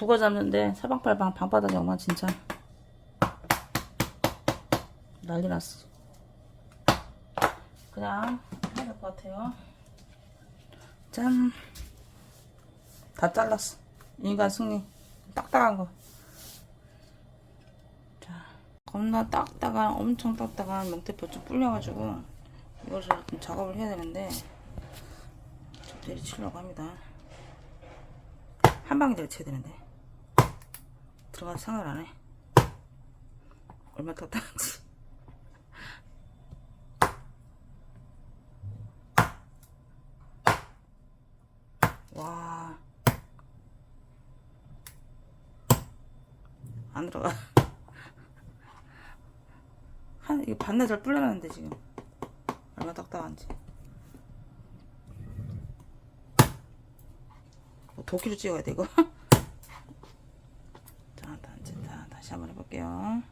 북어 잡는데 사방팔방 방바닥이 엉망 진짜 난리 났어. 그냥 해야 될 것 같아요. 짠. 다 잘랐어. 인간 승리. 딱딱한 거. 자, 겁나 딱딱한, 엄청 딱딱한 명태포 좀 불려가지고, 좀 작업을 해야 되는데, 좀 내리치려고 합니다. 한 방에 내리쳐야 되는데. 들어가서 생각을 안 해. 얼마나 딱딱한지. 와. 안 들어가. 한, 이거 반나절 불려놨는데, 지금. 얼마나 딱딱한지. 뭐 도끼로 찍어야 돼, 이거. 한번 해볼게요.